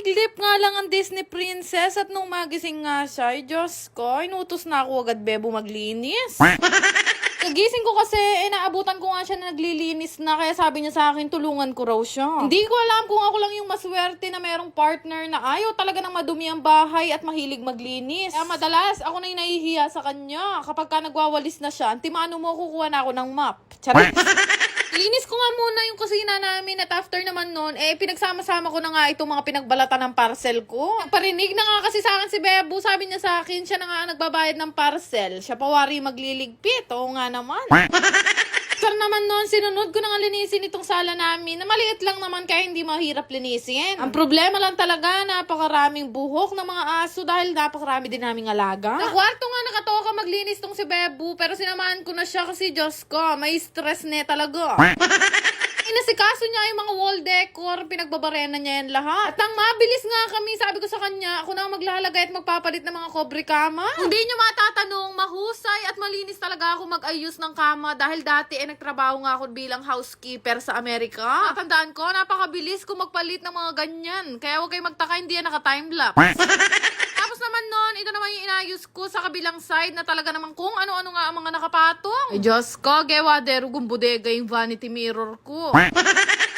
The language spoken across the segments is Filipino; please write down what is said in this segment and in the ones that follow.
Sumiglip nga lang ang Disney princess at nung magising nga siya, ay Diyos ko, inutos na ako agad bebo maglinis. Nagising ko kasi, eh, naabutan ko nga siya na naglilinis na, kaya sabi niya sa akin, tulungan ko raw siya. Hindi ko alam kung ako lang yung maswerte na merong partner na ayaw talaga ng madumi ang bahay at mahilig maglinis. Kaya madalas, ako na yung nahihiya sa kanya. Kapag ka nagwawalis na siya, timano mo, kukuha na ako ng map. Charit! Linis ko nga muna yung kusina namin at after naman nun, eh, pinagsama-sama ko na nga itong mga pinagbalatan ng parcel ko. Parinig na nga kasi sa akin si Bebo, sabi niya sa akin, siya na nga nagbabayad ng parcel. Siya pa wari magliligpit. Oo nga naman. After naman nun, sinunod ko na nga linisin itong sala namin na maliit lang naman kaya hindi mahirap linisin. Ang problema lang talaga, napakaraming buhok ng mga aso dahil napakarami din naming alaga. Sa kwarto nga nakatoka maglinis tong si Bebu pero sinamahan ko na siya kasi Diyos ko, may stress ne talaga. Inasikaso niya yung mga wall decor, pinagbabarena niya yan lahat. At nang mabilis nga kami, sabi ko sa kanya, ako na ang maglalagay at magpapalit ng mga kobre kama. Hindi niyo matatanong, mahusay at malinis talaga ako mag-ayos ng kama dahil dati eh nagtrabaho nga ako bilang housekeeper sa Amerika. Natandaan ko, napakabilis ko magpalit ng mga ganyan. Kaya huwag kayo magtaka, hindi yan naka-timelapse. Tapos naman nun, ito naman yung inayos ko sa kabilang side na talaga naman kung ano-ano nga ang mga nakapatong. Ay, Diyos ko, gewa derugong bodega yung vanity mirror ko.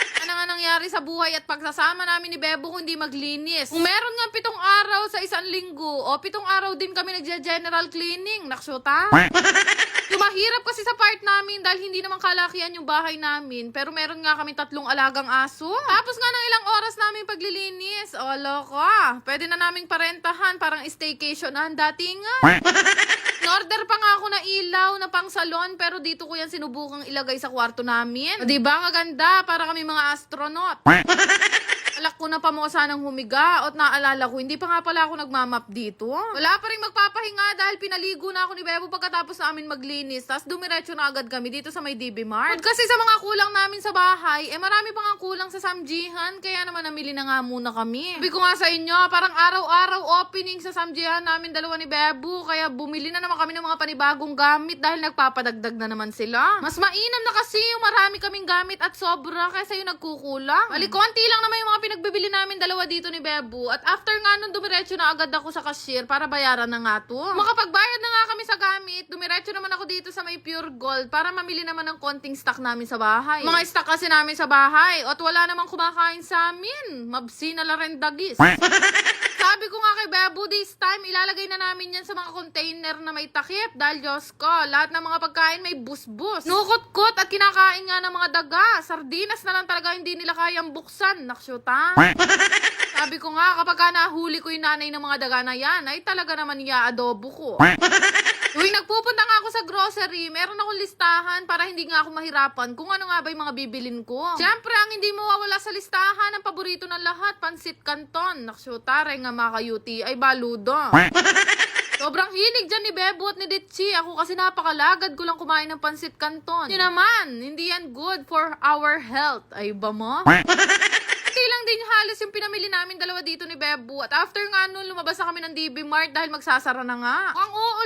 nga nangyari sa buhay at pagsasama namin ni Bebo kung hindi maglinis. Kung meron nga pitong araw sa isang linggo, o pitong araw din kami nagja-general cleaning. Naksyota. Yung mahirap kasi sa part namin dahil hindi naman kalakihan yung bahay namin. Pero meron nga kami tatlong alagang aso. Tapos nga ng ilang oras namin paglilinis. O, loko. Pwede na naming parentahan. Parang staycation na ang dati nga. In-order pa nga ako na ilaw na pang salon pero dito ko yan sinubukang ilagay sa kwarto namin. O, diba? Ang ganda. Para kami mga astronaut. Alak ko na pa mo humiga at naalala ko, hindi pa nga pala ako nagmamap dito. Wala pa rin magpapahinga dahil pinaligo na ako ni Bebo pagkatapos namin maglinis. Tapos dumiretso na agad kami dito sa may DB Mart. At kasi sa mga kulang namin sa bahay, eh marami pa nga kulang sa Samjihan. Kaya naman namili na nga muna kami. Sabi ko nga sa inyo, parang araw-araw opening sa Samjihan namin dalawa ni Bebo. Kaya bumili na naman kami ng mga panibagong gamit dahil nagpapadagdag na naman sila. Mas mainam na kasi yung marami kaming gamit at sobra kaysa yung nagkukulang. Bali, konti lang naman yung mga pinagbibili namin dalawa dito ni Bebo. At after nga nun, dumiretso na agad ako sa cashier para bayaran na nga to. Makapagbayad na nga kami sa gamit, dumiretso naman ako dito sa may pure gold para mamili naman ng konting stock namin sa bahay. Mga stock kasi namin sa bahay at wala namang kumakain sa amin. Mabsi na la rin dagis. Sabi ko nga kay Bebo, this time, ilalagay na namin yan sa mga container na may takip. Dahil Diyos ko, lahat ng mga pagkain may bus-bus. Nukot-kot at kinakain nga ng mga daga. Sardinas na lang talaga hindi nila kayang buksan. Naksyuta. Sabi ko nga, kapag ka nahuli ko yung nanay ng mga daga na yan, ay talaga naman iya-adobo ko. Tuwing nagpupunta nga ako sa grocery, meron akong listahan para hindi nga ako mahirapan kung ano nga ba yung mga bibilin ko. Siyempre, ang hindi mawawala sa listahan, ang paborito ng lahat, pansit canton. Naksyutare nga mga ka-UT, ay baludo. Sobrang hilig dyan ni Bebo at ni Ditchi. Ako kasi napakalagad ko lang kumain ng pansit canton. Yun naman, hindi yan good for our health. Ay ba mo? Hindi lang din halos yung pinamili namin dalawa dito ni Bebo. At after nga nun, lumabas na kami ng DB Mart dahil magsasara na nga. Ang kaya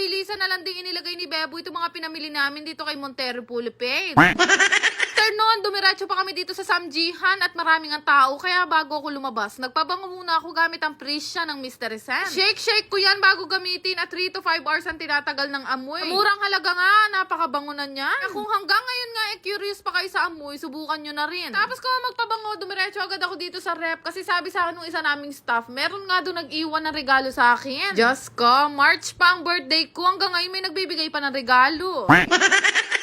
mabilisan na lang din inilagay ni Bebo itong mga pinamili namin dito kay Montero Philippines. After noon, dumiretso pa kami dito sa Samjihan at maraming ang tao. Kaya bago ako lumabas, nagpabango muna ako gamit ang Prisya ng Mystery Scent. Shake-shake ko yan bago gamitin at 3 to 5 hours ang tinatagal ng amoy. Ang Murang halaga nga, napakabango na niyan. Kaya Kung hanggang ngayon nga, eh, curious pa kayo sa amoy, subukan nyo na rin. Tapos kung magpabango, dumiretso agad ako dito sa rep kasi sabi sa akin nung isa naming staff, meron nga doon nag-iwan ng regalo sa akin. Diyos ko, March pa ang birthday ko. Hanggang ngayon may nagbibigay pa ng regalo.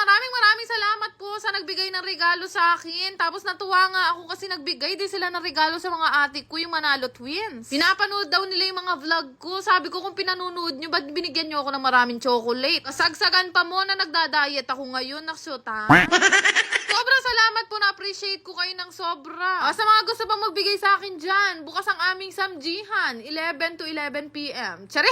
Maraming maraming salamat po sa nagbigay ng regalo sa akin. Tapos natuwa nga ako kasi nagbigay din sila ng regalo sa mga ate ko, yung Manalo Twins. Pinapanood daw nila yung mga vlog ko. Sabi ko kung pinanonood nyo, ba't binigyan nyo ako ng maraming chocolate? Kasagsagan pa mo na nagda-diet ako ngayon, naksyota. Sobrang salamat po, na-appreciate ko kayo ng sobra. Ah, sa mga gusto pang magbigay sa akin dyan, bukas ang aming samjihan, 11 to 11 p.m. Tsari!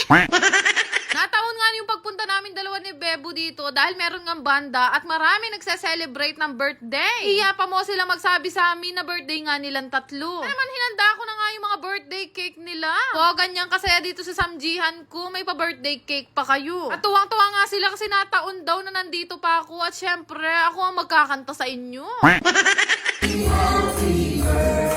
Nataon nga yung pagpunta namin dalawa ni Bebo dito dahil meron nga banda at marami nagse-celebrate ng birthday. Iya pa mo sila magsabi sa amin na birthday nga nilang tatlo. Ay man, hinanda ko na nga yung mga birthday cake nila. O, ganyan kasaya dito sa samjihan ko, may pa-birthday cake pa kayo. At tuwang-tuwa nga sila kasi nataon daw na nandito pa ako at syempre, ako ang magkakanta sa inyo. Happy birthday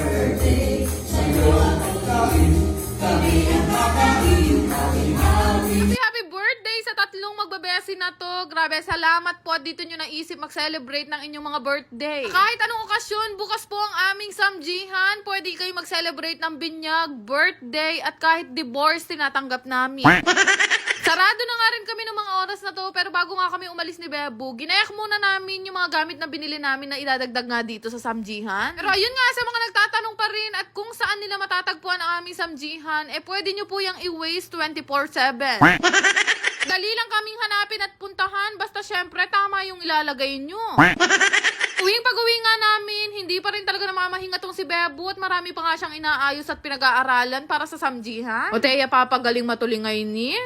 Happy birthday sa tatlong magbabesi na to. Grabe, salamat po at dito nyo naisip mag-celebrate ng inyong mga birthday. Kahit anong okasyon, bukas po ang aming samjihan. Pwede kayo mag-celebrate ng binyag, birthday, at kahit divorce tinatanggap namin. Sarado na nga rin kami ng mga oras na to, pero bago nga kami umalis ni Bebo, ginayak muna namin yung mga gamit na binili namin na idadagdag nga dito sa samjihan. Pero ayun nga, sa mga nagtatanong pa rin at kung saan nila matatagpuan ang aming samjihan, eh pwede nyo po yung i-waste 24-7. Dali lang kaming hanapin at puntahan, basta syempre tama yung ilalagay nyo. Uwing pag-uwi nga namin, hindi pa rin talaga namamahinga tong si Bebo at marami pa nga siyang inaayos at pinag-aaralan para sa samjihan. O Teya, papagaling matulingay ni.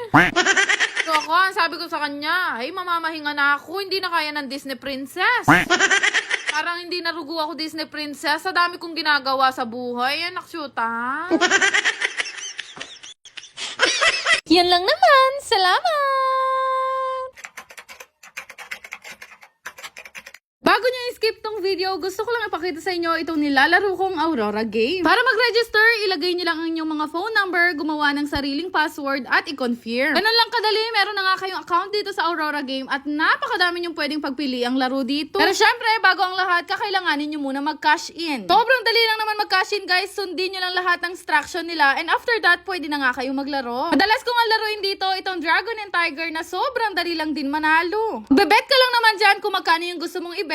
So ako, ang sabi ko sa kanya, ay mamamahinga na ako, hindi na kaya ng Disney Princess. Parang hindi narugo ako Disney Princess, sa dami kong ginagawa sa buhay. Anak, shoot ha? Yan lang naman. Salamat! Bago niyo i-skip tong video, gusto ko lang ipakita sa inyo itong nilalaro kong Aurora game. Para mag-register, ilagay niyo lang ang inyong mga phone number, gumawa ng sariling password at i-confirm. Ganun lang kadali, meron na nga kayong account dito sa Aurora game at napakadami niyong pwedeng pagpili ang laro dito. Pero syempre, bago ang lahat, kakailanganin niyo muna mag-cash in. Sobrang dali lang naman mag-cash in guys, sundin niyo lang lahat ng instruction nila and after that, pwede na nga kayo maglaro. Madalas ko nga laruin dito itong Dragon and Tiger na sobrang dali lang din manalo. Bebet ka lang naman dyan kung magkano yung gusto mong ibet